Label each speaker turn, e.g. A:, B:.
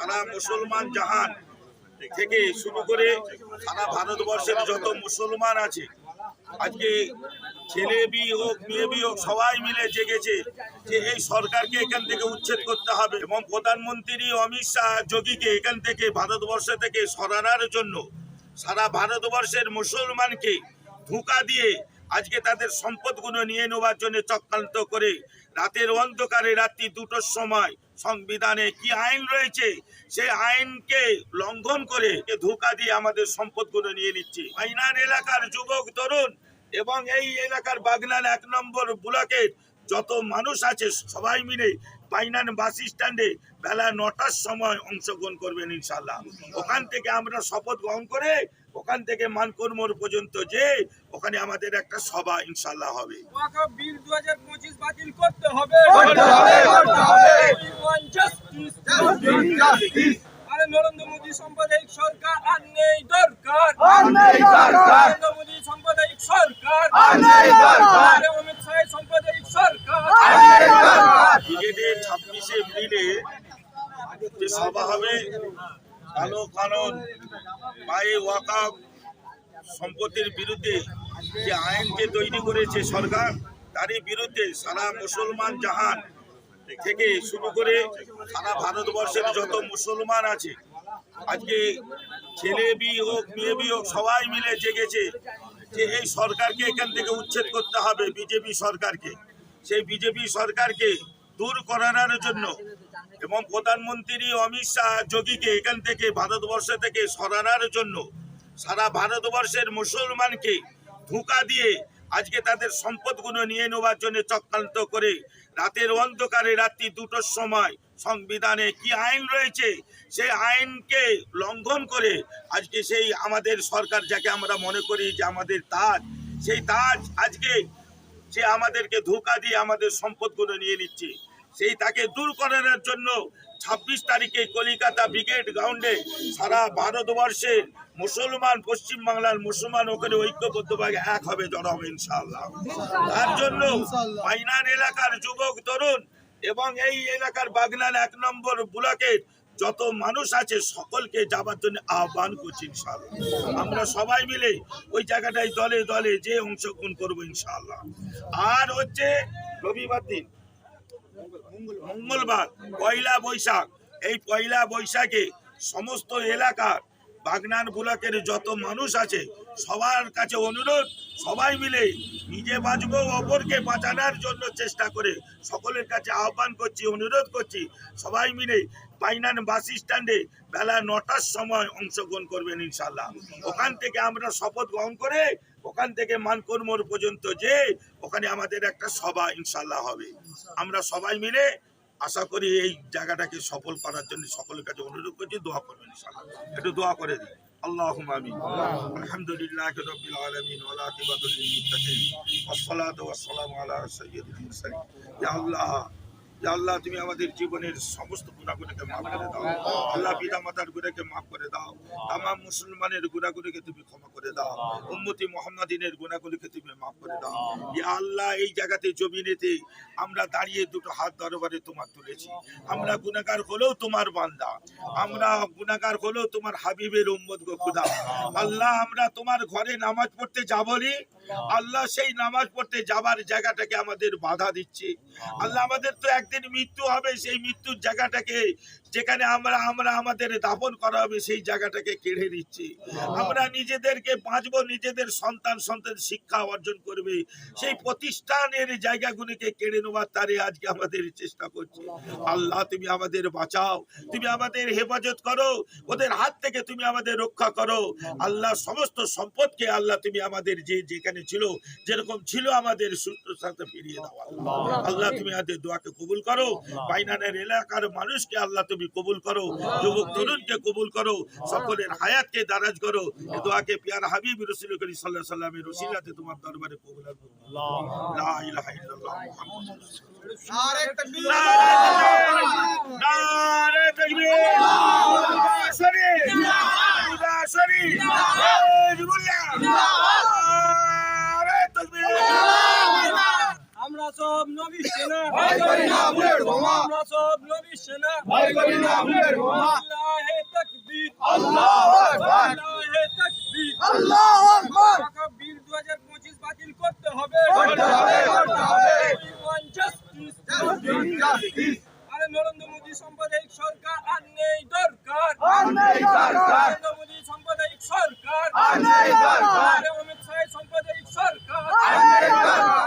A: সারা মুসলমান জাহান থেকে শুরু করে সারা ভারতবর্ষের যত মুসলমান আছে, আজকে ছেলে বিয়ে হোক, মেয়ে বিয়ে হোক, সবাই মিলে জেগেছে যে এই সরকারকে এখান থেকে উচ্ছেদ করতে হবে এবং প্রধানমন্ত্রী অমিত শাহ যোগীকে এখান থেকে ভারতবর্ষ থেকে সরানোর জন্য সারা ভারতবর্ষের মুসলমানকে ধোঁকা দিয়ে আজকে তাদের সম্পদগুলো নিয়ে নেওয়ার জন্য চক্রান্ত করে রাতের অন্ধকারে রাত্রি দুটোর সময় সংবিধানে কি আইন রয়েছে, সেই আইনকে লঙ্ঘন করে ধোঁকা দিয়ে আমাদের সম্পদগুলো নিয়ে নিচ্ছে। আইনান এলাকার যুবক তরুণ এবং এই এলাকার বাগনান এক নম্বর ব্লকের যত মানুষ আছে, সবাই মিলে পাইনান বাস স্ট্যান্ডে বেলা নটার সময় অংশগ্রহণ করবেন ইনশাল্লাহ ওখান থেকে আমরা শপথ গ্রহণ করে ওখান থেকে মানকর্মর পর্যন্ত যে ওখানে আমাদের একটা সভা ইনশাল্লাহ হবে
B: ওয়াকফ বিল 2025 বাতিল করতে হবে
C: করতে হবে, করতে হবে।
B: We want justice. আরে নরেন্দ্র মোদী সাম্প্রদায়িক সরকার আর নেই দরকার
C: আর নেই দরকার।
B: নরেন্দ্র মোদী সাম্প্রদায়িক সরকার
C: আর নেই দরকার।
B: আরে অমিত শাহ সাম্প্রদায়িক সরকার
C: আর নেই দরকার।
A: ব্রিগেডের ছাব্বিশে এপ্রিলে সভা হবে কালো কানুন বাই ওয়াকাফ সম্পত্তির বিরুদ্ধে যে আইনকে তৈরি করেছে সরকার, তারই বিরুদ্ধে সারা মুসলমান জাহান থেকে শুরু করে সারা ভারতবর্ষের যত মুসলমান আছে, আজকে ছেলে বিয়ে হোক, মেয়ে বিয়ে হোক, সবাই মিলে জেগেছে যে এই সরকারকে এখান থেকে উচ্ছেদ করতে হবে, বিজেপি সরকারকে। সেই বিজেপি সরকারকে দূর করানোর জন্য এবং প্রধানমন্ত্রী অমিত শাহ যোগীকে এখান থেকে ভারতবর্ষ থেকে সরানোর জন্য সারা ভারতবর্ষের মুসলমানকে ধোঁকা দিয়ে আজকে তাদের সম্পদগুলো নিয়ে নেওয়ার জন্য চক্রান্ত করে রাতের অন্ধকারে রাত্রি দুটোর সময় সংবিধানে কি আইন রয়েছে, সেই আইনকে লঙ্ঘন করে আজকে সেই আমাদের সরকার যাকে আমরা মনে করি যে আমাদের তাজ, সেই তাজ আজকে সে আমাদেরকে ধোঁকা দিয়ে আমাদের সম্পদগুলো নিয়ে নিচ্ছে। সেই তাকে দূর করানোর জন্য ছাব্বিশ তারিখে কলিকাতা ব্রিগেড গ্রাউন্ডে সারা ভারতবর্ষের মুসলমান পশ্চিম বাংলার মুসলমান ওখানে ঐক্যবদ্ধভাবে এক হবে জড়ো হবে ইনশাআল্লাহ। তার জন্য পাইনান এলাকার যুবক তরুণ এবং এই এলাকার বাগনান এক নম্বর ব্লকের যত মানুষ আছে সকলকে যাবার জন্য আহ্বান করছি ইনশাআল্লাহ। আমরা সবাই মিলে ওই জায়গাটায় দলে দলে যে অংশগ্রহণ করব ইনশাল্লাহ আর হচ্ছে রবিবার দিন মঙ্গলবার। পয়লা বৈশাখ। এই পয়লা বৈশাখে সমস্ত এলাকার বাগনান ব্লকের যত মানুষ আছে, সবার কাছে অনুরোধ সবাই মিলে নিজে বাঁচবো, অপরকে বাঁচানোর জন্য চেষ্টা করে সকলের কাছে আহ্বান করছি, অনুরোধ করছি, সবাই মিলে পাইনান বাস স্ট্যান্ডে বেলা নটার সময় অংশগ্রহণ করবেন ইনশাল্লাহ ওখান থেকে আমরা শপথ গ্রহণ করে ওখান থেকে মানকর্মর পর্যন্ত যে ওখানে আমাদের একটা সভা ইনশাল্লাহ হবে। আমরা সবাই মিলে আশা করি এই জায়গাটাকে সফল করার জন্য সকলের কাছে অনুরোধ করছি, দোয়া করবেন ইনশাল্লাহ একটু দোয়া করে দিই اللهم آمين. الحمد لله رب العالمين والعاقبة للمتقين. والصلاة والسلام على سيد المرسلين. يا الله আল্লাহ তুমি আমাদের জীবনের সমস্ত গুণাগুলিকে মাফ করে দাও। আল্লাহ পিতা মাতার গুণাকে মাফ করে দাও। তামাম মুসলমানের গুণাগুলিকে তুমি ক্ষমা করে দাও। উম্মতি মোহাম্মদিনের গুণাগুলিকে তুমি মাফ করে দাও। আল্লাহ এই জায়গাতে, জমিনেতে আমরা দাঁড়িয়ে দুটো হাত দরবারে তোমার তুলেছি। আমরা গুণাগার হলেও তোমার বান্দা। আমরা গুণাগার হলেও তোমার হাবিবের উম্মত গো খুদা। আল্লাহ, আমরা তোমার ঘরে নামাজ পড়তে যাবনি আল্লাহ সেই নামাজ পড়তে যাবার জায়গাটাকে আমাদের বাধা দিচ্ছে। আল্লাহ, আমাদের তো একদিন মৃত্যু হবে সেই মৃত্যুর জায়গাটাকে যেখানে আমরা আমরা আমাদের দাফন করা হবে সেই জায়গাটাকে কেড়ে নিচ্ছি। আমরা নিজেদেরকে বাঁচবো নিজেদের সন্তান সন্তান শিক্ষা অর্জন করবে। সেই প্রতিষ্ঠানের জায়গাগুলিকে কেড়ে নেওয়ার তারে আজকে আমাদের চেষ্টা করছি। আল্লাহ তুমি আমাদের বাঁচাও তুমি আমাদের হেফাজত করো ওদের হাত থেকে তুমি আমাদের রক্ষা করো। আল্লাহ সমস্ত সম্পদকে আল্লাহ তুমি আমাদের যে যেখানে ছিল যেরকম ছিল আমাদের সুস্থ সাথে ফিরিয়ে দাও। আল্লাহ। আল্লাহ। তুমি আমাদের দোয়াকে কবুল করো। বাইনানের এলাকার মানুষকে আল্লাহ তুমি কবুল করো যুবক তরুণকে কবুল করো সকলের হায়াতকে দারাজ করো। এ দোয়াকে পিয়ার হাবিব রসুল করি সাল্লাহ সাল্লামের রসিলাতে তোমার দরবারে কবুল
B: আমরা সব নবী
D: সেনা আমরা সব
B: ভয় করি না বুলেট বোমা
D: আল্লাহে
B: আকবার
D: আল্লাহে
B: আকবার
D: বিল 2025 বাতিল করতে হবে
B: করতে হবে,
D: নরেন্দ্র মোদী সাম্প্রদায়িক সরকার আর নেই দরকার
B: আর নেই দরকার।